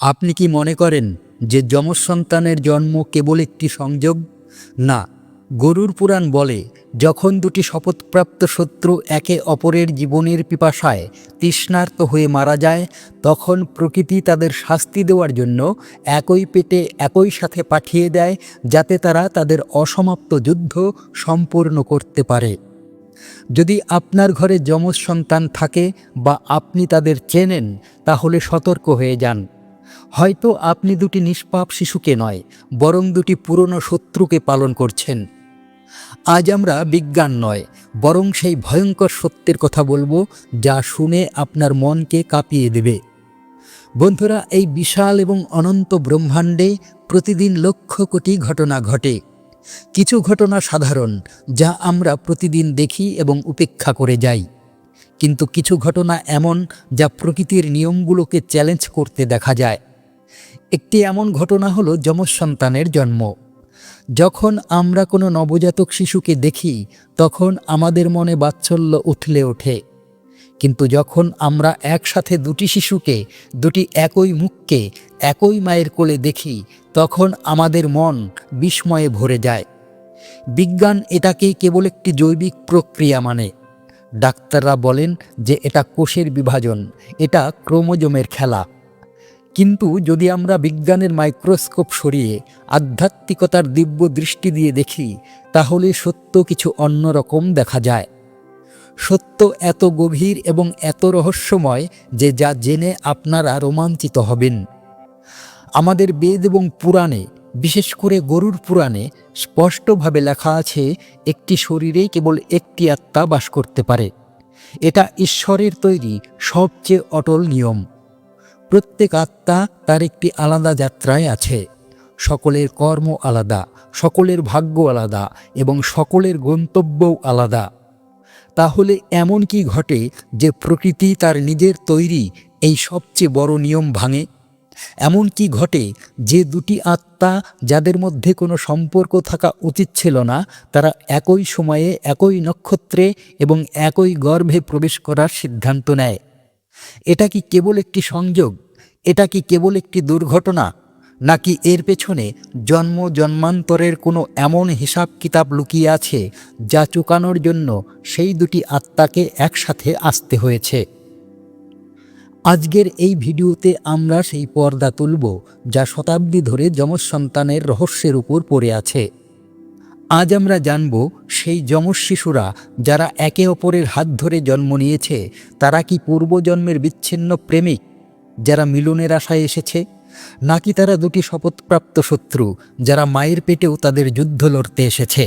আপনি কি মনে করেন যে যমজ সন্তানের জন্ম কেবল একটি সংযোগ? না, গরুর পুরাণ বলে, যখন দুটি শপথপ্রাপ্ত শত্রু একে অপরের জীবনের পিপাসায় তৃষ্ণার্ত হয়ে মারা যায়, তখন প্রকৃতি তাদের শাস্তি দেওয়ার জন্য একই পেটে একই সাথে পাঠিয়ে দেয়, যাতে তারা তাদের অসমাপ্ত যুদ্ধ সম্পূর্ণ করতে পারে। যদি আপনার ঘরে যমজ সন্তান থাকে বা আপনি তাদের চেনেন, তাহলে সতর্ক হয়ে যান। হয়তো আপনি দুটি নিষ্পাপ শিশুকে নয়, বরং দুটি পুরনো শত্রুকে পালন করছেন। আজ আমরা বিজ্ঞান নয়, বরং সেই ভয়ঙ্কর সত্যের কথা বলব যা শুনে আপনার মনকে কাঁপিয়ে দেবে। বন্ধুরা, এই বিশাল এবং অনন্ত ব্রহ্মাণ্ডে প্রতিদিন লক্ষ কোটি ঘটনা ঘটে। কিছু ঘটনা সাধারণ, যা আমরা প্রতিদিন দেখি এবং উপেক্ষা করে যাই। কিন্তু কিছু ঘটনা এমন যা প্রকৃতির নিয়মগুলোকে চ্যালেঞ্জ করতে দেখা যায়। একটি এমন ঘটনা হলো যমজ সন্তানের জন্ম। যখন আমরা কোনো নবজাতক শিশুকে দেখি, তখন আমাদের মনে বাৎসল্য উঠলে ওঠে। কিন্তু যখন আমরা একসাথে দুটি শিশুকে, দুটি একই মুখকে, একই মায়ের কোলে দেখি, তখন আমাদের মন বিস্ময়ে ভরে যায়। বিজ্ঞান এটাকে কেবল একটি জৈবিক প্রক্রিয়া মানে। ডাক্তাররা বলেন যে এটা কোষের বিভাজন, এটা ক্রোমোজোমের খেলা। কিন্তু যদি আমরা বিজ্ঞানের মাইক্রোস্কোপ সরিয়ে আধ্যাত্মিকতার দিব্য দৃষ্টি দিয়ে দেখি, তাহলে সত্য কিছু অন্যরকম দেখা যায়। সত্য এত গভীর এবং এত রহস্যময় যে যা জেনে আপনারা রোমাঞ্চিত হবেন। আমাদের বেদ এবং পুরাণে, বিশেষ করে গরুর পুরাণে, স্পষ্টভাবে লেখা আছে, একটি শরীরেই কেবল একটি আত্মা বাস করতে পারে। এটা ঈশ্বরের তৈরি সবচেয়ে অটল নিয়ম। প্রত্যেক আত্মা তার একটি আলাদা যাত্রায় আছে। সকলের কর্ম আলাদা, সকলের ভাগ্য আলাদা এবং সকলের গন্তব্যও আলাদা। তাহলে এমন কি ঘটে যে প্রকৃতি তার নিজের তৈরি এই সবচেয়ে বড় নিয়ম ভাঙে? এমন কি ঘটে যে দুটি আত্মা যাদের মধ্যে কোনো সম্পর্ক থাকা উচিত ছিল না, তারা একই সময়ে একই নক্ষত্রে এবং একই গর্ভে প্রবেশ করার সিদ্ধান্ত নেয়। এটা কি কেবল একটি সংযোগ? এটা কি কেবল একটি দুর্ঘটনা? নাকি এর পেছনে জন্ম, জন্মান্তরের কোনো এমন হিসাব কিতাব লুকিয়ে আছে যা চুকানোর জন্য সেই দুটি আত্মাকে একসাথে আসতে হয়েছে? আজকের এই ভিডিওতে আমরা সেই পর্দা তুলব যা শতাব্দী ধরে যমজ সন্তানের রহস্যের উপর পড়ে আছে। আজ আমরা জানব সেই যমজ শিশুরা যারা একে অপরের হাত ধরে জন্ম নিয়েছে, তারা কি পূর্বজন্মের বিচ্ছিন্ন প্রেমিক যারা মিলনের আশায় এসেছে? নাকি তারা দুটি শপথপ্রাপ্ত শত্রু যারা মায়ের পেটেও তাদের যুদ্ধ লড়তে এসেছে?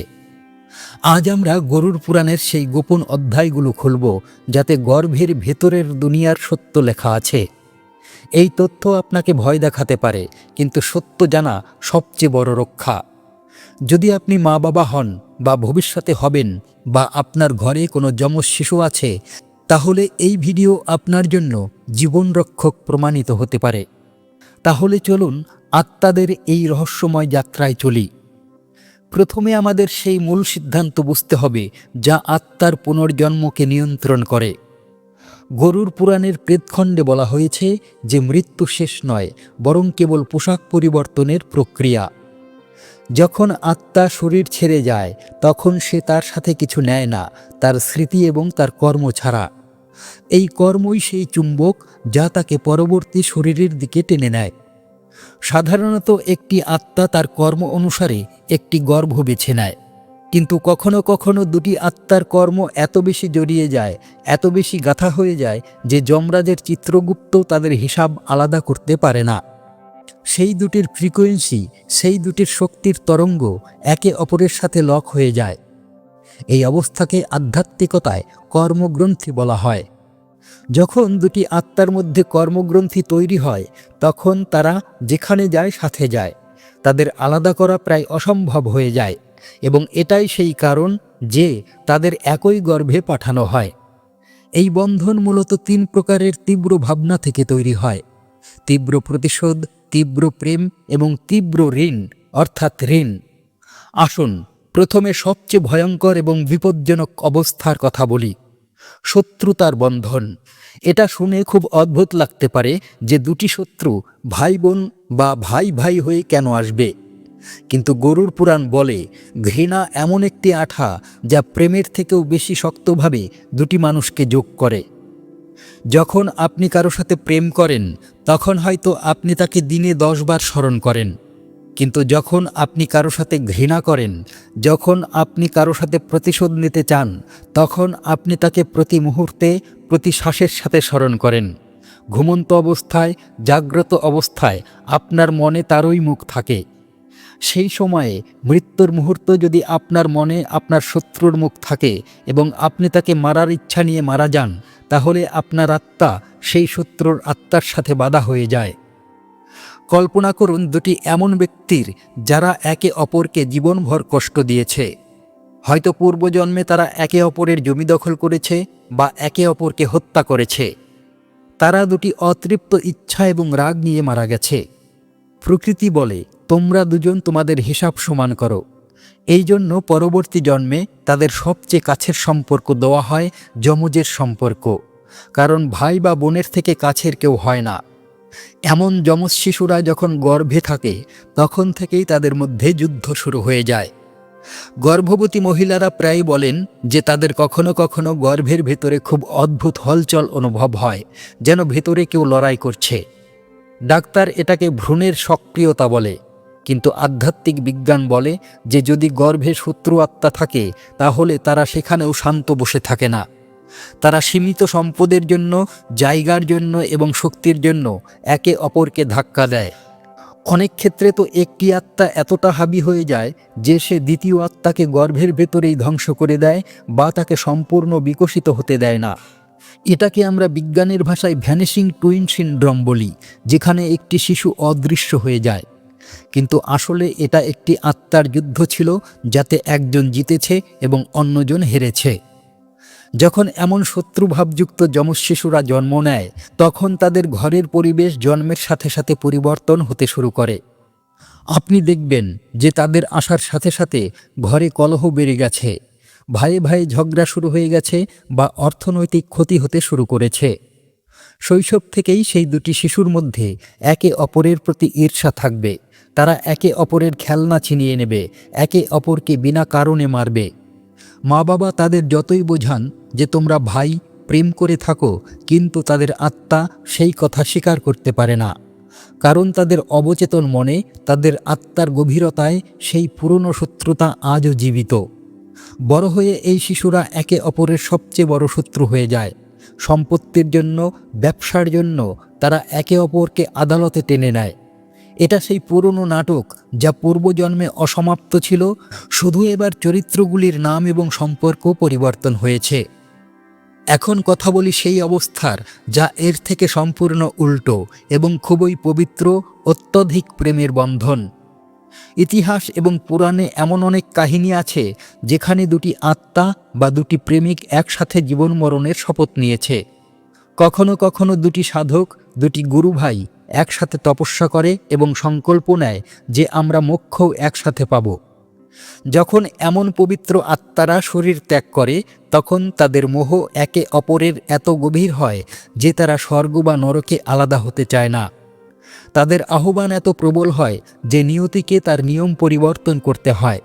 আজ আমরা গরুর পুরাণের সেই গোপন অধ্যায়গুলো খুলব, যাতে গর্ভের ভেতরের দুনিয়ার সত্য লেখা আছে। এই তথ্য আপনাকে ভয় দেখাতে পারে, কিন্তু সত্য জানা সবচেয়ে বড় রক্ষা। যদি আপনি মা বাবা হন বা ভবিষ্যতে হবেন বা আপনার ঘরে কোনো যমজ শিশু আছে, তাহলে এই ভিডিও আপনার জন্য জীবনরক্ষক প্রমাণিত হতে পারে। তাহলে চলুন আত্মাদের এই রহস্যময় যাত্রায় চলি। প্রথমে আমাদের সেই মূল সিদ্ধান্ত বুঝতে হবে যা আত্মার পুনর্জন্মকে নিয়ন্ত্রণ করে। গরুর পুরাণের প্রেতখণ্ডে বলা হয়েছে যে মৃত্যু শেষ নয়, বরং কেবল পোশাক পরিবর্তনের প্রক্রিয়া। যখন আত্মা শরীর ছেড়ে যায়, তখন সে তার সাথে কিছু নেয় না, তার স্মৃতি এবং তার কর্ম ছাড়া। এই কর্মই সেই চুম্বক যা তাকে পরবর্তী শরীরের দিকে টেনে নেয়। সাধারণত একটি আত্মা তার কর্ম অনুসারে একটি গর্ভ বেছে নেয়। কিন্তু কখনো কখনো দুটি আত্মার কর্ম এত বেশি জড়িয়ে যায়, এত বেশি গাথা হয়ে যায় যে যমরাজের চিত্রগুপ্ত তাদের হিসাব আলাদা করতে পারে না। সেই দুটির ফ্রিকোয়েন্সি, সেই দুটির শক্তির তরঙ্গ একে অপরের সাথে লক হয়ে যায়। এই অবস্থাকে আধ্যাত্মিকতায় কর্মগ্রন্থি বলা হয়। যখন দুটি আত্মার মধ্যে কর্মগ্রন্থি তৈরি হয়, তখন তারা যেখানে যায় সাথে যায়। তাদের আলাদা করা প্রায় অসম্ভব হয়ে যায় এবং এটাই সেই কারণ যে তাদের একই গর্ভে পাঠানো হয়। এই বন্ধন মূলত তিন প্রকারের তীব্র ভাবনা থেকে তৈরি হয়। তীব্র প্রতিশোধ তীব্র প্রেম এবং তীব্র ঋণ, অর্থাৎ ঋণ। আসুন, প্রথমে সবচেয়ে ভয়ঙ্কর এবং বিপজ্জনক অবস্থার কথা বলি। শত্রুতার বন্ধন। এটা শুনে খুব অদ্ভুত লাগতে পারে যে দুটি শত্রু ভাই বোন বা ভাই ভাই হয়ে কেন আসবে। কিন্তু গরুর পুরাণ বলে, ঘৃণা এমন একটি আঠা যা প্রেমের থেকেও বেশি শক্তভাবে দুটি মানুষকে যোগ করে। যখন আপনি কারও সাথে প্রেম করেন, তখন হয়তো আপনি তাকে দিনে দশবার স্মরণ করেন। কিন্তু যখন আপনি কারও সাথে ঘৃণা করেন, যখন আপনি কারও সাথে প্রতিশোধ নিতে চান, তখন আপনি তাকে প্রতি মুহূর্তে, প্রতি শ্বাসের সাথে স্মরণ করেন। ঘুমন্ত অবস্থায়, জাগ্রত অবস্থায় আপনার মনে তারই মুখ থাকে। সেই সময়ে মৃত্যুর মুহূর্ত যদি আপনার মনে আপনার শত্রুর মুখ থাকে এবং আপনি তাকে মারার ইচ্ছা নিয়ে মারা যান তাহলে আপনার আত্মা সেই শত্রুর আত্মার সাথে বাধা হয়ে যায়। কল্পনা করুন দুটি এমন ব্যক্তির যারা একে অপরকে জীবনভর কষ্ট দিয়েছে। হয়তো পূর্বজন্মে তারা একে অপরের জমি দখল করেছে বা একে অপরকে হত্যা করেছে। তারা দুটি অতৃপ্ত ইচ্ছা এবং রাগ নিয়ে মারা গেছে। প্রকৃতি বলে, তোমরা দুজন তোমাদের হিসাব সমান করো। এই জন্য পরবর্তী জন্মে তাদের সবচেয়ে কাছের সম্পর্ক দেওয়া হয় যমজের সম্পর্ক। কারণ ভাই বা বোনের থেকে কাছের কেউ হয় না। এমন যমজ শিশুরা যখন গর্ভে থাকে, তখন থেকেই তাদের মধ্যে যুদ্ধ শুরু হয়ে যায়। গর্ভবতী মহিলারা প্রায় বলেন যে তাদের কখনো কখনো গর্ভের ভেতরে খুব অদ্ভুত হলচল অনুভব হয়, যেন ভেতরে কেউ লড়াই করছে। ডাক্তার এটাকে ভ্রূণের সক্রিয়তা বলে। কিন্তু আধ্যাত্মিক বিজ্ঞান বলে যে যদি গর্ভে শত্রু আত্মা থাকে, তাহলে তারা সেখানেও শান্ত বসে থাকে না। তারা সীমিত সম্পদের জন্য, জায়গার জন্য এবং শক্তির জন্য একে অপরকে ধাক্কা দেয়। অনেক ক্ষেত্রে তো একটি আত্মা এতটা হাবি হয়ে যায় যে সে দ্বিতীয় আত্মাকে গর্ভের ভেতরেই ধ্বংস করে দেয় বা তাকে সম্পূর্ণ বিকশিত হতে দেয় না। এটাকে আমরা বিজ্ঞানের ভাষায় ভ্যানিশিং টুইন সিনড্রম বলি, যেখানে একটি শিশু অদৃশ্য হয়ে যায়। কিন্তু আসলে এটা একটি আত্মার যুদ্ধ ছিল যাতে একজন জিতেছে এবং অন্যজন হেরেছে। যখন এমন শত্রুভাবযুক্ত যমজ শিশুরা জন্ম নেয়, তখন তাদের ঘরের পরিবেশ জন্মের সাথে সাথে পরিবর্তন হতে শুরু করে। আপনি দেখবেন যে তাদের আসার সাথে সাথে ঘরে কলহ বেড়ে গেছে ভাইয়ে ভাইয়ে ঝগড়া শুরু হয়ে গেছে বা অর্থনৈতিক ক্ষতি হতে শুরু করেছে। শৈশব থেকেই সেই দুটি শিশুর মধ্যে একে অপরের প্রতি ঈর্ষা থাকবে। তারা একে অপরের খেলনা ছিনিয়ে নেবে, একে অপরকে বিনা কারণে মারবে। মা বাবা তাদের যতই বোঝান যে তোমরা ভাই, প্রেম করে থাকো, কিন্তু তাদের আত্মা সেই কথা স্বীকার করতে পারে না। কারণ তাদের অবচেতন মনে, তাদের আত্মার গভীরতায় সেই পুরনো শত্রুতা আজও জীবিত। বড় হয়ে এই শিশুরা একে অপরের সবচেয়ে বড় শত্রু হয়ে যায়। সম্পত্তির জন্য, ব্যবসার জন্য তারা একে অপরকে আদালতে টেনে নেয়। এটা সেই পুরনো নাটক যা পূর্বজন্মে অসমাপ্ত ছিল, শুধু এবার চরিত্রগুলির নাম এবং সম্পর্ক পরিবর্তন হয়েছে। এখন কথা বলি সেই অবস্থার যা এর থেকে সম্পূর্ণ উল্টো এবং খুবই পবিত্র, অত্যধিক প্রেমের বন্ধন। ইতিহাস এবং পুরাণে এমন অনেক কাহিনী আছে, যেখানে দুটি আত্মা বা দুটি প্রেমিক একসাথে জীবন মরণের শপথ নিয়েছে। কখনো কখনো দুটি সাধক, দুটি গুরু ভাই একসাথে তপস্যা করে এবং সংকল্প নেয় যে আমরা মোক্ষও একসাথে পাব। যখন এমন পবিত্র আত্মারা শরীর ত্যাগ করে, তখন তাদের মোহ একে অপরের এত গভীর হয় যে তারা স্বর্গ বা নরকে আলাদা হতে চায় না। তাদের আহ্বান এত প্রবল হয় যে নিয়তিকে তার নিয়ম পরিবর্তন করতে হয়।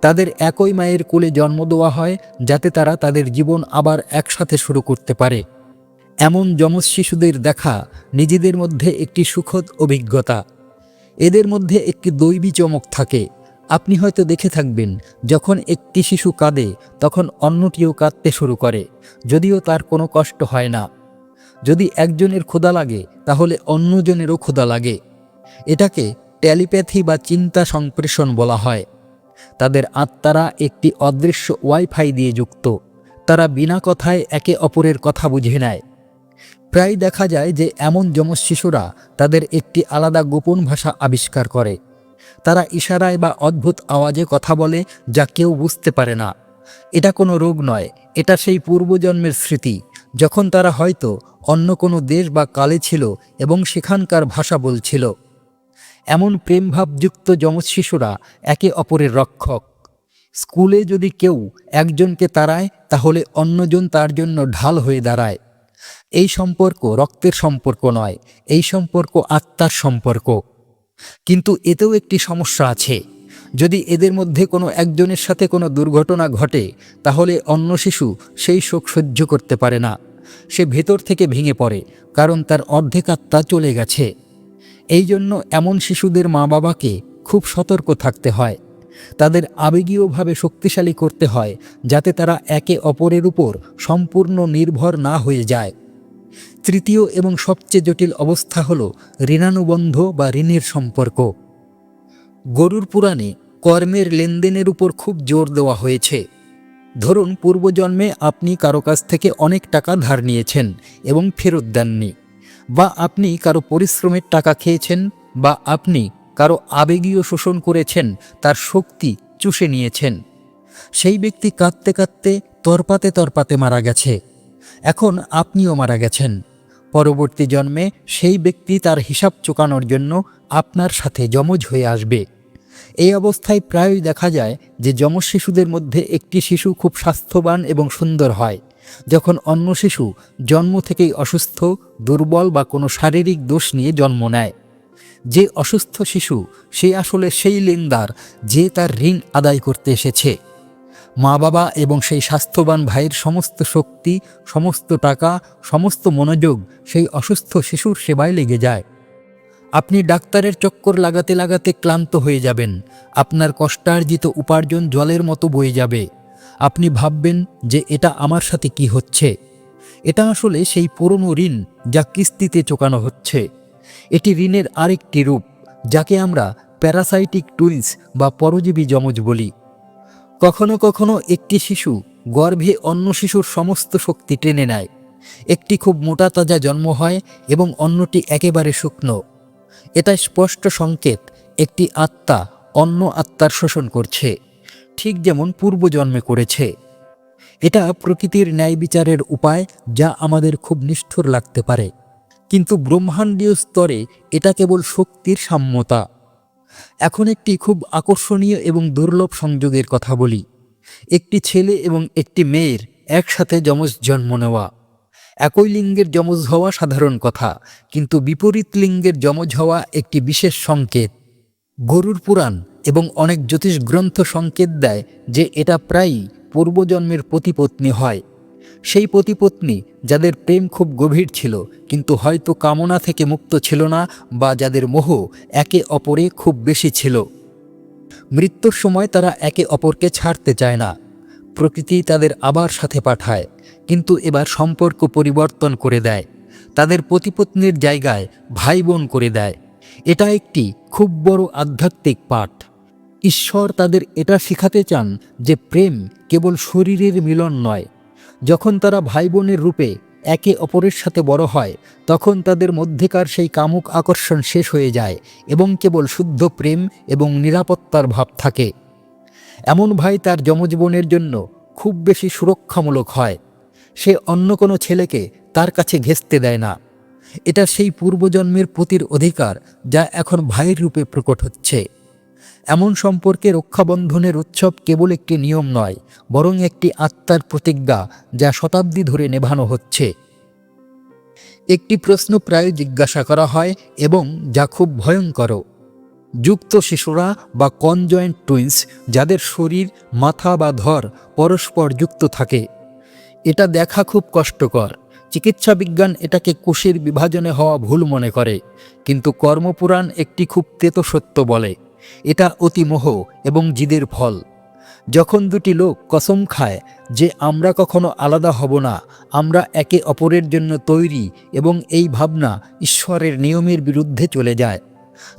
তাদের একই মায়ের কোলে জন্ম দেওয়া হয় যাতে তারা তাদের জীবন আবার একসাথে শুরু করতে পারে। এমন যমজ শিশুদের দেখা নিজেদের মধ্যে একটি সুখদ অভিজ্ঞতা। এদের মধ্যে একটি দৈবী চমক থাকে। আপনি হয়তো দেখে থাকবেন, যখন একটি শিশু কাঁদে, তখন অন্যটিও কাঁদতে শুরু করে, যদিও তার কোনো কষ্ট হয় না। যদি একজনের ক্ষুধা লাগে, তাহলে অন্যজনেরও ক্ষুধা লাগে। এটাকে টেলিপ্যাথি বা চিন্তা সংপ্রেষণ বলা হয়। তাদের আত্মারা একটি অদৃশ্য ওয়াইফাই দিয়ে যুক্ত। তারা বিনা কথায় একে অপরের কথা বুঝে নেয়। প্রায় দেখা যায় যে এমন যমজ শিশুরা তাদের একটি আলাদা গোপন ভাষা আবিষ্কার করে। তারা ইশারায় বা অদ্ভুত আওয়াজে কথা বলে যা কেউ বুঝতে পারে না। এটা কোনো রোগ নয়, এটা সেই পূর্বজন্মের স্মৃতি, যখন তারা হয়তো অন্য কোনো দেশ বা কালে ছিল এবং সেখানকার ভাষা বলছিল। এমন প্রেমভাবযুক্ত যমজ শিশুরা একে অপরের রক্ষক। স্কুলে যদি কেউ একজনকে তাড়ায়, তাহলে অন্যজন তার জন্য ঢাল হয়ে দাঁড়ায়। এই সম্পর্ক রক্তের সম্পর্ক নয়, এই সম্পর্ক আত্মার সম্পর্ক। কিন্তু এতেও একটি সমস্যা আছে। যদি এদের মধ্যে কোনো একজনের সাথে কোনো দুর্ঘটনা ঘটে, তাহলে অন্য শিশু সেই শোক সহ্য করতে পারে না। সে ভেতর থেকে ভেঙে পড়ে, কারণ তার অর্ধেক আত্মা চলে গেছে। এই জন্য এমন শিশুদের মা বাবাকে খুব সতর্ক থাকতে হয়। তাদের আবেগীয়ভাবে শক্তিশালী করতে হয়, যাতে তারা একে অপরের উপর সম্পূর্ণ নির্ভর না হয়ে যায়। তৃতীয় এবং সবচেয়ে জটিল অবস্থা হল ঋণানুবন্ধ বা ঋণের সম্পর্ক। গরুর পুরাণে কর্মের লেনদেনের উপর খুব জোর দেওয়া হয়েছে। ধরুন, পূর্বজন্মে আপনি কারও কাছ থেকে অনেক টাকা ধার নিয়েছেন এবং ফেরত দেননি, বা আপনি কারও পরিশ্রমের টাকা খেয়েছেন, বা আপনি কারও আবেগীয় শোষণ করেছেন, তার শক্তি চুষে নিয়েছেন। সেই ব্যক্তি কাঁদতে কাঁদতে, তরপাতে তরপাতে মারা গেছে। এখন আপনিও মারা গেছেন। পরবর্তী জন্মে সেই ব্যক্তি তার হিসাব চোকানোর জন্য আপনার সাথে যমজ হয়ে আসবে। এই অবস্থায় প্রায়ই দেখা যায় যে যমজ শিশুদের মধ্যে একটি শিশু খুব স্বাস্থ্যবান এবং সুন্দর হয়। যখন অন্য শিশু জন্ম থেকেই অসুস্থ, দুর্বল বা কোনো শারীরিক দোষ নিয়ে জন্ম নেয়। যে অসুস্থ শিশু, সে আসলে সেই লেনদার যে তার ঋণ আদায় করতে এসেছে। মা বাবা এবং সেই স্বাস্থ্যবান ভাইয়ের সমস্ত শক্তি, সমস্ত টাকা, সমস্ত মনোযোগ সেই অসুস্থ শিশুর সেবায় লেগে যায়। আপনি ডাক্তারের চক্কর লাগাতে লাগাতে ক্লান্ত হয়ে যাবেন। আপনার কষ্টার্জিত উপার্জন জলের মতো বয়ে যাবে। আপনি ভাববেন যে এটা আমার সাথে কি হচ্ছে? এটা আসলে সেই পুরনো ঋণ যা কিস্তিতে চোকানো হচ্ছে। এটি ঋণের আরেকটি রূপ, যাকে আমরা প্যারাসাইটিক টুইন্স বা পরজীবী যমজ বলি। কখনো কখনো একটি শিশু গর্ভে অন্য শিশুর সমস্ত শক্তি টেনে নেয়। একটি খুব মোটা তাজা জন্ম হয় এবং অন্যটি একেবারে শুকনো। এটা স্পষ্ট সংকেত, একটি আত্মা অন্য আত্মার শোষণ করছে, ঠিক যেমন পূর্বজন্মে করেছে। এটা প্রকৃতির ন্যায় বিচারের উপায় যা আমাদের খুব নিষ্ঠুর লাগতে পারে। কিন্তু ব্রহ্মাণ্ডীয় স্তরে এটা কেবল শক্তির সাম্যতা। এখন একটি খুব আকর্ষণীয় এবং দুর্লভ সংযোগের কথা বলি। একটি ছেলে এবং একটি মেয়ের একসাথে যমজ জন্ম নেওয়া। একই লিঙ্গের যমজ হওয়া সাধারণ কথা, কিন্তু বিপরীত লিঙ্গের যমজ হওয়া একটি বিশেষ সংকেত। গরুর পুরাণ এবং অনেক জ্যোতিষ গ্রন্থ সংকেত দেয় যে এটা প্রায়ই পূর্বজন্মের প্রতিপত্নী হয়। সেই পতিপত্নী যাদের প্রেম খুব গভীর ছিল, কিন্তু হয়তো কামনা থেকে মুক্ত ছিল না বা যাদের মোহ একে অপরে খুব বেশি ছিল। মৃত্যুর সময় তারা একে অপরকে ছাড়তে চায় না। প্রকৃতি তাদের আবার সাথে পাঠায়, কিন্তু এবার সম্পর্ক পরিবর্তন করে দেয়। তাদের পতিপত্নীর জায়গায় ভাই বোন করে দেয়। এটা একটি খুব বড় আধ্যাত্মিক পাঠ। ঈশ্বর তাদের এটা শেখাতে চান যে প্রেম কেবল শরীরের মিলন নয় যখন তারা ভাই বোনের রূপে একে অপরের সাথে বড় হয়, তখন তাদের মধ্যেকার সেই কামুক আকর্ষণ শেষ হয়ে যায় এবং কেবল শুদ্ধ প্রেম এবং নিরাপত্তার ভাব থাকে। এমন ভাই তার যমজ জন্য খুব বেশি সুরক্ষামূলক হয়। সে অন্য কোনো ছেলেকে তার কাছে ঘেঁচতে দেয় না। এটা সেই পূর্বজন্মের প্রতির অধিকার যা এখন ভাইয়ের রূপে প্রকট হচ্ছে। এমন সম্পর্কে রক্ষাবন্ধনের উৎসব কেবল একটি নিয়ম নয়, বরং একটি আত্মার প্রতিজ্ঞা যা শতাব্দী ধরে নেভানো হচ্ছে। একটি প্রশ্ন প্রায় জিজ্ঞাসা করা হয় এবং যা খুব ভয়ঙ্কর। যুক্ত শিশুরা বা কনজয়েন্ট টুইন্স যাদের শরীর, মাথা বা ধর পরস্পর যুক্ত থাকে, এটা দেখা খুব কষ্টকর। চিকিৎসা বিজ্ঞান এটাকে কোষের বিভাজনে হওয়া ভুল মনে করে, কিন্তু কর্মপুরাণ একটি খুব তেতো সত্য বলে। এটা অতিমোহ এবং জিদের ফল। যখন দুটি লোক কসম খায় যে আমরা কখনো আলাদা হব না, আমরা একে অপরের জন্য তৈরি এবং এই ভাবনা ঈশ্বরের নিয়মের বিরুদ্ধে চলে যায়।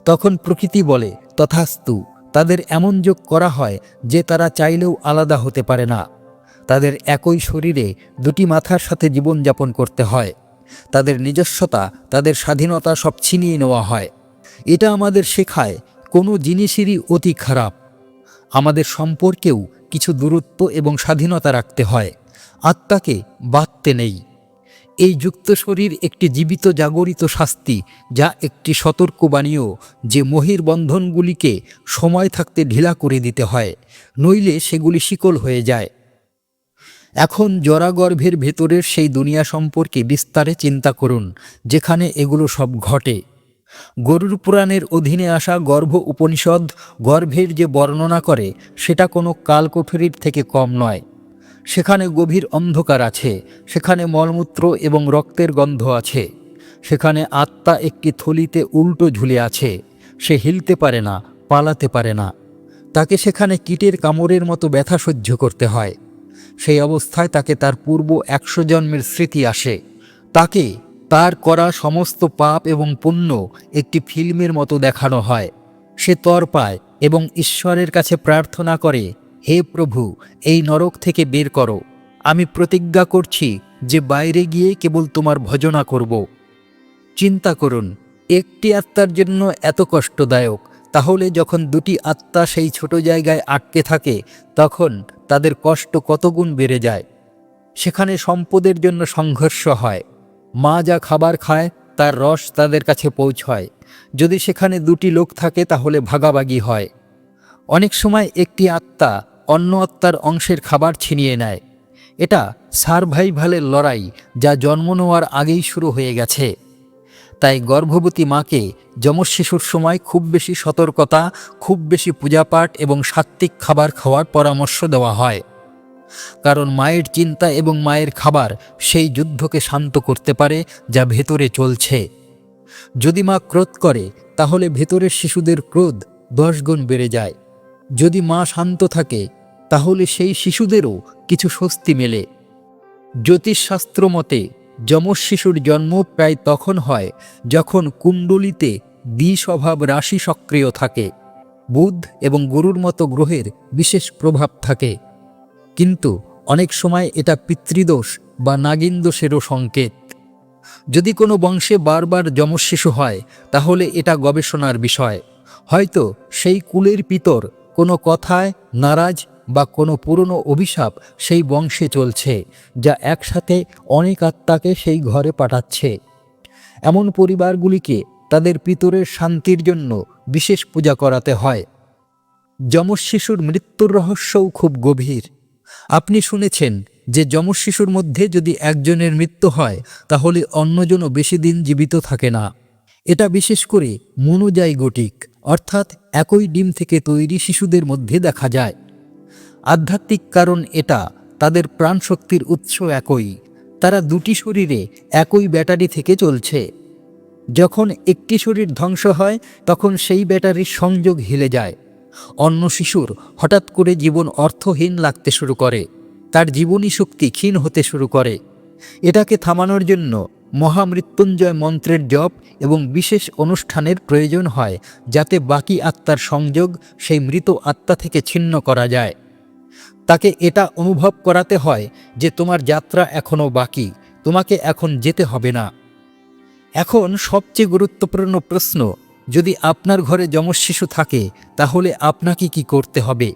তখন প্রকৃতি বলে, তথাস্তু, তাদের এমন যোগ করা হয় যে তারা চাইলেও আলাদা হতে পারে না। তাদের একই শরীরে দুটি মাথার সাথে জীবনযাপন করতে হয়। তাদের নিজস্বতা, তাদের স্বাধীনতা সব ছিনিয়ে নেওয়া হয়। এটা আমাদের শেখায় কোনো জিনিসেরই অতি খারাপ। আমাদের সম্পর্কেও কিছু দূরত্ব এবং স্বাধীনতা রাখতে হয়। আত্মাকে বাঁধতে নেই। এই যুক্ত শরীর একটি জীবিত জাগরিত শাস্তি, যা একটি সতর্কবাণীও যে মহির বন্ধনগুলিকে সময় থাকতে ঢিলা করে দিতে হয়, নইলে সেগুলি শিকল হয়ে যায়। এখন জরাগর্ভের ভেতরের সেই দুনিয়া সম্পর্কে বিস্তারে চিন্তা করুন, যেখানে এগুলো সব ঘটে। গরুর পুরাণের অধীনে আসা গর্ভ উপনিষদ গর্ভের যে বর্ণনা করে, সেটা কোনো কালকঠুরির থেকে কম নয়। সেখানে গভীর অন্ধকার আছে, সেখানে মলমূত্র এবং রক্তের গন্ধ আছে, সেখানে আত্মা একটি থলিতে উল্টো ঝুলে আছে, সে হিলতে পারে না, পালাতে পারে না। তাকে সেখানে কীটের কামড়ের মতো ব্যথা সহ্য করতে হয়। সেই অবস্থায় তাকে তার পূর্ব একশো জন্মের স্মৃতি আসে। তাকে তার করা সমস্ত পাপ এবং পুণ্য একটি ফিল্মের মতো দেখানো হয়। সে তর পায় এবং ঈশ্বরের কাছে প্রার্থনা করে, হে প্রভু, এই নরক থেকে বের করো। আমি প্রতিজ্ঞা করছি যে বাইরে গিয়ে কেবল তোমার ভজনা করব। চিন্তা করুন, একটি আত্মার জন্য এত কষ্টদায়ক। তাহলে যখন দুটি আত্মা সেই ছোট জায়গায় আটকে থাকে, তখন তাদের কষ্ট কতগুণ বেড়ে যায়। সেখানে সম্পদের জন্য সংঘর্ষ হয়। মা যা খাবার খায়, তার রস তাদের কাছে পৌঁছয়। যদি সেখানে দুটি লোক থাকে, তাহলে ভাগাভাগি হয়। অনেক সময় একটি আত্মা অন্য আত্মার অংশের খাবার ছিনিয়ে নেয়। এটা সারভাইভালের লড়াই, যা জন্ম নেওয়ার আগেই শুরু হয়ে গেছে। তাই গর্ভবতী মাকে যমজ শিশুর সময় খুব বেশি সতর্কতা, খুব বেশি পূজাপাঠ এবং সাত্ত্বিক খাবার খাওয়ার পরামর্শ দেওয়া হয়। কারণ মায়ের চিন্তা এবং মায়ের খাবার সেই যুদ্ধকে শান্ত করতে পারে যা ভেতরে চলছে। যদি মা ক্রোধ করে, তাহলে ভেতরের শিশুদের ক্রোধ দশ গুণ বেড়ে যায়। যদি মা শান্ত থাকে, তাহলে সেই শিশুদেরও কিছু স্বস্তি মেলে। জ্যোতিষশাস্ত্র মতে, যমজ শিশুর জন্ম প্রায় তখন হয় যখন কুণ্ডলিতে দ্বিস্বভাব রাশি সক্রিয় থাকে। বুধ এবং গরুর মতো গ্রহের বিশেষ প্রভাব থাকে। কিন্তু অনেক সময় এটা পিতৃদোষ বা নাগিন দোষেরও সংকেত। যদি কোনো বংশে বারবার যমজ শিশু হয়, তাহলে এটা গবেষণার বিষয়। হয়তো সেই কুলের পিতর কোনো কথায় নারাজ বা কোনো পুরনো অভিশাপ সেই বংশে চলছে, যা একসাথে অনেক আত্মাকে সেই ঘরে পাঠাচ্ছে। এমন পরিবারগুলিকে তাদের পিতরের শান্তির জন্য বিশেষ পূজা করাতে হয়। যমজ শিশুর মৃত্যুর রহস্যও খুব গভীর। আপনি শুনেছেন যে যমজ শিশুর মধ্যে যদি একজনের মৃত্যু হয়, তাহলে অন্যজনও বেশি দিন জীবিত থাকে না। এটা বিশেষ করে মনোজাইগোটিক অর্থাৎ একই ডিম থেকে তৈরি শিশুদের মধ্যে দেখা যায়। আধ্যাত্মিক কারণ এটা, তাদের প্রাণশক্তির উৎস একই, তারা দুটি শরীরে একই ব্যাটারি থেকে চলছে। যখন একটি শরীর ধ্বংস হয়, তখন সেই ব্যাটারির সংযোগ হিলে যায়। অন্য শিশুর হঠাৎ করে জীবন অর্থহীন লাগতে শুরু করে, তার জীবনী শক্তি ক্ষীণ হতে শুরু করে। এটাকে থামানোর জন্য মহামৃত্যুঞ্জয় মন্ত্রের জপ এবং বিশেষ অনুষ্ঠানের প্রয়োজন হয়, যাতে বাকি আত্মার সংযোগ সেই মৃত আত্মা থেকে ছিন্ন করা যায়। তাকে এটা অনুভব করাতে হয় যে তোমার যাত্রা এখনও বাকি, তোমাকে এখন যেতে হবে না। এখন সবচেয়ে গুরুত্বপূর্ণ প্রশ্ন যদি আপনার ঘরে যমজ শিশু থাকে, তাহলে আপনাকে কি করতে হবে?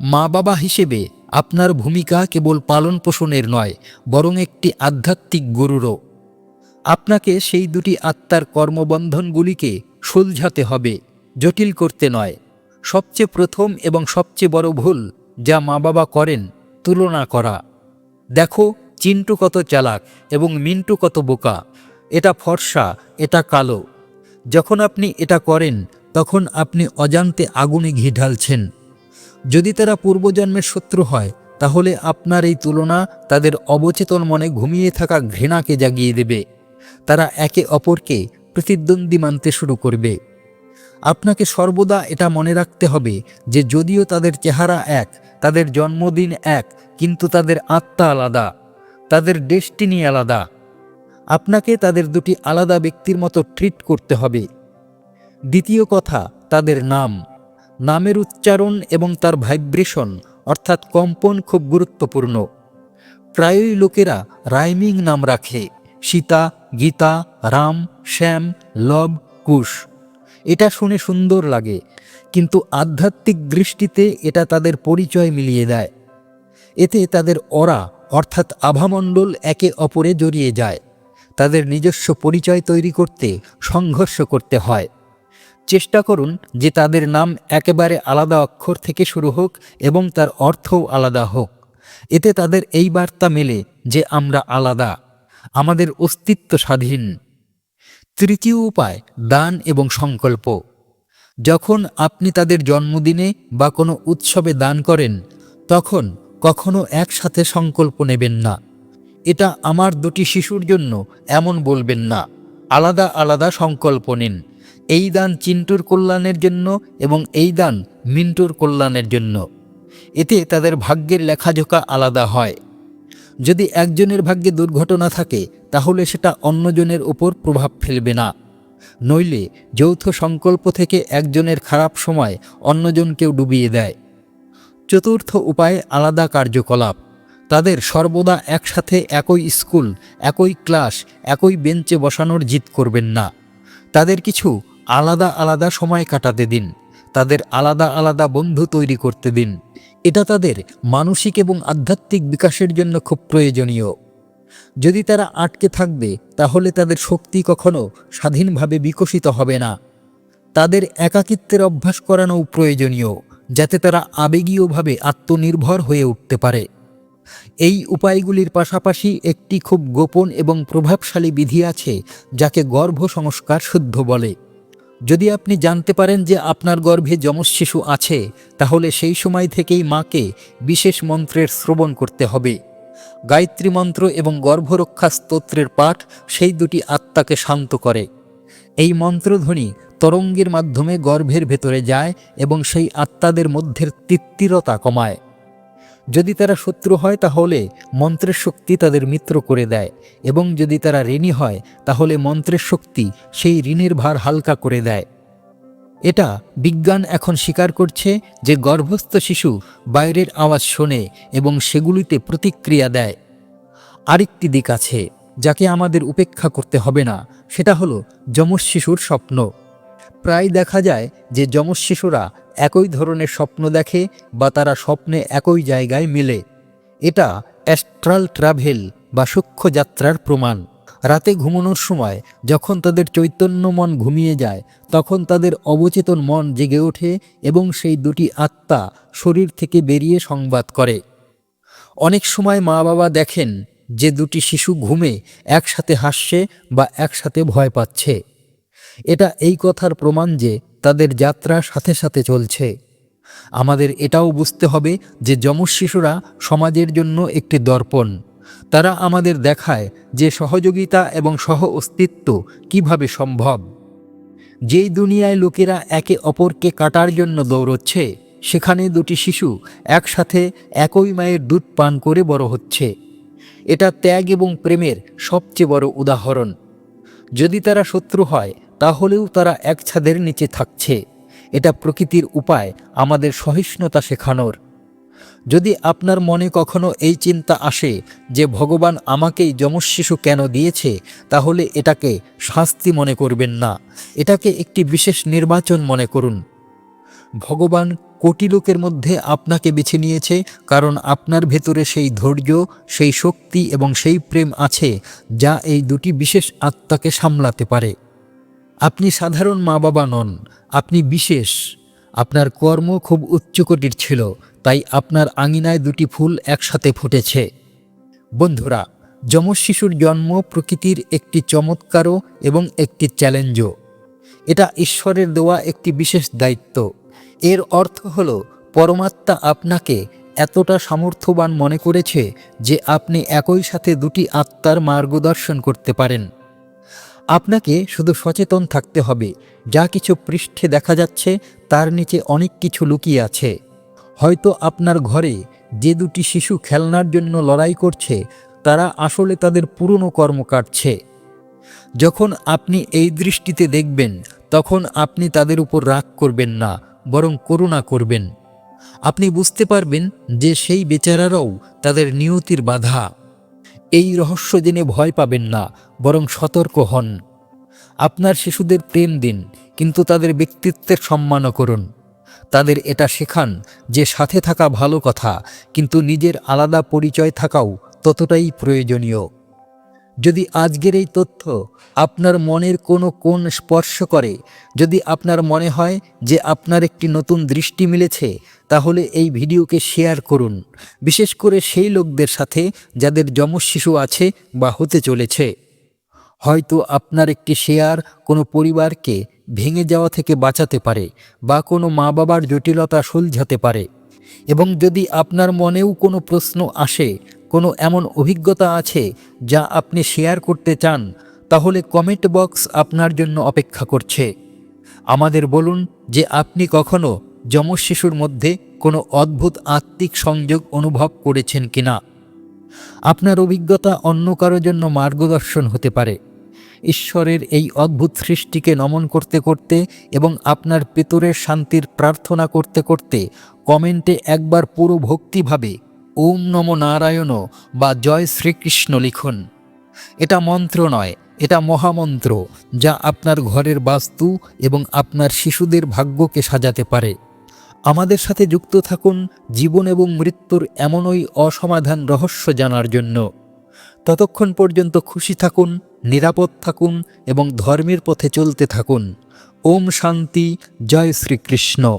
মা বাবা হিসেবে আপনার ভূমিকা কেবল পালন পোষণের নয়, বরং একটি আধ্যাত্মিক গুরুরও। আপনাকে সেই দুটি আত্মার কর্মবন্ধনগুলিকে সুলঝাতে হবে, জটিল করতে নয়। সবচেয়ে প্রথম এবং সবচেয়ে বড় ভুল যা মা বাবা করেন, তুলনা করা। দেখো, চিন্টু কত চালাক এবং মিন্টু কত বোকা। এটা ফর্সা, এটা কালো। যখন আপনি এটা করেন, তখন আপনি অজান্তে আগুনে ঘি ঢালছেন। যদি তারা পূর্বজন্মের শত্রু হয়, তাহলে আপনার এই তুলনা তাদের অবচেতন মনে ঘুমিয়ে থাকা ঘৃণাকে জাগিয়ে দেবে। তারা একে অপরকে প্রতিদ্বন্দ্বী মানতে শুরু করবে। আপনাকে সর্বদা এটা মনে রাখতে হবে যে যদিও তাদের চেহারা এক, তাদের জন্মদিন এক, কিন্তু তাদের আত্মা আলাদা, তাদের ডেস্টিনি আলাদা। আপনাকে তাদের দুটি আলাদা ব্যক্তির মতো ট্রিট করতে হবে। দ্বিতীয় কথা, তাদের নাম। নামের উচ্চারণ এবং তার ভাইব্রেশন অর্থাৎ কম্পন খুব গুরুত্বপূর্ণ। প্রায়ই লোকেরা রাইমিং নাম রাখে। সীতা, গীতা, রাম, শ্যাম, লব, কুশ। এটা শুনে সুন্দর লাগে, কিন্তু আধ্যাত্মিক দৃষ্টিতে এটা তাদের পরিচয় মিলিয়ে দেয়। এতে তাদের অরা, অর্থাৎ আভামণ্ডল, একে অপরে জড়িয়ে যায়। তাদের নিজস্ব পরিচয় তৈরি করতে, সংঘর্ষ করতে হয়। চেষ্টা করুন যে তাদের নাম একেবারে আলাদা অক্ষর থেকে শুরু হোক এবং তার অর্থও আলাদা হোক। এতে তাদের এই বার্তা মেলে যে আমরা আলাদা, আমাদের অস্তিত্ব স্বাধীন। তৃতীয় উপায়, দান এবং সংকল্প। যখন আপনি তাদের জন্মদিনে বা কোনো উৎসবে দান করেন, তখন কখনো একসাথে সংকল্প নেবেন না। এটা আমার দুটি শিশুর জন্য এমন বলবেন না। আলাদা আলাদা সংকল্প নিন। এই দান চিন্টুর কল্যাণের জন্য এবং এই দান মিন্টুর কল্যাণের জন্য। এতে তাদের ভাগ্যের লেখাজোকা আলাদা হয়। যদি একজনের ভাগ্যে দুর্ঘটনা থাকে, তাহলে সেটা অন্যজনের ওপর প্রভাব ফেলবে না। নইলে যৌথ সংকল্প থেকে একজনের খারাপ সময় অন্যজনকেও ডুবিয়ে দেয়। চতুর্থ উপায় আলাদা কার্যকলাপ। তাদের সর্বদা একসাথে একই স্কুল, একই ক্লাস, একই বেঞ্চে বসানোর জিত করবেন না। তাদের কিছু আলাদা আলাদা সময় কাটাতে দিন। তাদের আলাদা আলাদা বন্ধু তৈরি করতে দিন। এটা তাদের মানসিক এবং আধ্যাত্মিক বিকাশের জন্য খুব প্রয়োজনীয়। যদি তারা আটকে থাকবে, তাহলে তাদের শক্তি কখনো স্বাধীনভাবে বিকশিত হবে না। তাদের একাকিত্বের অভ্যাস করানো প্রয়োজনীয়, যাতে তারা আবেগীয়ভাবে আত্মনির্ভর হয়ে উঠতে পারে। এই উপায়গুলির পাশাপাশি একটি খুব গোপন এবং প্রভাবশালী বিধি আছে, যাকে গর্ভ সংস্কার শুদ্ধ বলে। যদি আপনি জানতে পারেন যে আপনার গর্ভে যমজ শিশু আছে, তাহলে সেই সময় থেকেই মাকে বিশেষ মন্ত্রের শ্রবণ করতে হবে। গায়ত্রী মন্ত্র এবং গর্ভরক্ষা স্তোত্রের পাঠ সেই দুটি আত্মাকে শান্ত করে। এই মন্ত্রধ্বনি তরঙ্গের মাধ্যমে গর্ভের ভেতরে যায় এবং সেই আত্মাদের মধ্যের তিত্তিরতা কমায়। যদি তারা শত্রু হয় তাহলে মন্ত্রের শক্তি তাদের মিত্র করে দেয়, এবং যদি তারা ঋণী হয় তাহলে মন্ত্রের শক্তি সেই ঋণের ভার হালকা করে দেয়। এটা বিজ্ঞান এখন স্বীকার করছে যে গর্ভস্থ শিশু বাইরের আওয়াজ শোনে এবং সেগুলিতে প্রতিক্রিয়া দেয়। আরেকটি দিক আছে যাকে আমাদের উপেক্ষা করতে হবে না, সেটা হলো যমজ শিশুর স্বপ্ন। প্রায় দেখা যায় যে যমজ শিশুরা একই ধরনের স্বপ্ন দেখে বা তারা স্বপ্নে একই জায়গায় মেলে। এটা অ্যাস্ট্রাল ট্রাভেল বা সূক্ষ্ম যাত্রার প্রমাণ। রাতে ঘুমানোর সময় যখন তাদের চৈতন্য মন ঘুমিয়ে যায়, তখন তাদের অবচেতন মন জেগে ওঠে এবং সেই দুটি আত্মা শরীর থেকে বেরিয়ে সংবাদ করে। অনেক সময় মা বাবা দেখেন যে দুটি শিশু ঘুমে একসাথে হাসছে বা একসাথে ভয় পাচ্ছে। এটা এই কথার প্রমাণ যে তাদের যাত্রা সাথে সাথে চলছে। আমাদের এটাও বুঝতে হবে যে যমজ শিশুরা সমাজের জন্য একটি দর্পণ। তারা আমাদের দেখায় যে সহযোগিতা এবং সহ অস্তিত্ব কীভাবে সম্ভব। যেই দুনিয়ায় লোকেরা একে অপরকে কাটার জন্য দৌড়চ্ছে, সেখানে দুটি শিশু একসাথে একই মায়ের দুধ পান করে বড় হচ্ছে। এটা ত্যাগ এবং প্রেমের সবচেয়ে বড় উদাহরণ। যদি তারা শত্রু হয় তাহলেও তারা এক ছাদের নিচে থাকছে। এটা প্রকৃতির উপায়, আমাদের সহিষ্ণুতা শেখানোর। যদি আপনার মনে কখনো এই চিন্তা আসে যে ভগবান আমাকেই যমজ শিশু কেন দিয়েছে, তাহলে এটাকে শাস্তি মনে করবেন না। এটাকে একটি বিশেষ নির্বাচন মনে করুন। ভগবান কোটি লোকের মধ্যে আপনাকে বেছে নিয়েছে কারণ আপনার ভেতরে সেই ধৈর্য, সেই শক্তি এবং সেই প্রেম আছে যা এই দুটি বিশেষ আত্মাকে সামলাতে পারে। আপনি সাধারণ মা বাবা নন, আপনি বিশেষ। আপনার কর্ম খুব উচ্চকোটির ছিল, তাই আপনার আঙিনায় দুটি ফুল একসাথে ফুটেছে। বন্ধুরা, যমজ শিশুর জন্ম প্রকৃতির একটি চমৎকারও এবং একটি চ্যালেঞ্জও। এটা ঈশ্বরের দেওয়া একটি বিশেষ দায়িত্ব। এর অর্থ হল, পরমাত্মা আপনাকে এতটা সামর্থ্যবান মনে করেছে যে আপনি একই সাথে দুটি আত্মার মার্গদর্শন করতে পারেন। আপনাকে শুধু সচেতন থাকতে হবে। যা কিছু পৃষ্ঠে দেখা যাচ্ছে, তার নিচে অনেক কিছু লুকিয়ে আছে। হয়তো আপনার ঘরে যে দুটি শিশু খেলনার জন্য লড়াই করছে, তারা আসলে তাদের পুরনো কর্ম কাটছে। যখন আপনি এই দৃষ্টিতে দেখবেন, তখন আপনি তাদের উপর রাগ করবেন না, বরং করুণা করবেন। আপনি বুঝতে পারবেন যে সেই বেচারারাও তাদের নিয়তির বাধা। এই রহস্য জেনে ভয় পাবেন না, বরং সতর্ক হন। আপনার শিশুদের প্রেম দিন, কিন্তু তাদের ব্যক্তিত্বের সম্মানও করুন। তাদের এটা শেখান যে সাথে থাকা ভালো কথা, কিন্তু নিজের আলাদা পরিচয় থাকাও ততটাই প্রয়োজনীয়। যদি আজকের এই তথ্য আপনার মনের কোনো কোণ স্পর্শ করে, যদি আপনার মনে হয় যে আপনার একটি নতুন দৃষ্টি মিলেছে তাহলে এই ভিডিওকে শেয়ার করুন। বিশেষ করে সেই লোকদের সাথে যাদের যমজ শিশু আছে বা হতে চলেছে। হয়তো আপনার একটি শেয়ার কোনো পরিবারকে ভেঙে যাওয়া থেকে বাঁচাতে পারে বা কোনো মা বাবার জটিলতা সুলঝাতে পারে। এবং যদি আপনার মনেও কোনো প্রশ্ন আসে, কোনো এমন অভিজ্ঞতা আছে যা আপনি শেয়ার করতে চান, তাহলে কমেন্ট বক্স আপনার জন্য অপেক্ষা করছে। আমাদের বলুন যে আপনি কখনো যমজ শিশুর মধ্যে কোনো অদ্ভুত আত্মিক সংযোগ অনুভব করেছেন কিনা? আপনার অভিজ্ঞতা অন্য কারোর জন্য মার্গদর্শন হতে পারে। ঈশ্বরের এই অদ্ভুত সৃষ্টিকে নমন করতে করতে এবং আপনার পেতরের শান্তির প্রার্থনা করতে করতে কমেন্টে একবার পুরো ভক্তিভাবে ওম নম নারায়ণ বা জয় শ্রীকৃষ্ণ লিখুন। এটা মন্ত্র নয়, এটা মহামন্ত্র যা আপনার ঘরের বাস্তু এবং আপনার শিশুদের ভাগ্যকে সাজাতে পারে। আমাদের সাথে যুক্ত থাকুন জীবন এবং মৃত্যুর এমনই অসমাধান রহস্য জানার জন্য। ততক্ষণ পর্যন্ত খুশি থাকুন, নিরাপদ থাকুন এবং ধর্মের পথে চলতে থাকুন। ওম শান্তি, জয় শ্রীকৃষ্ণ।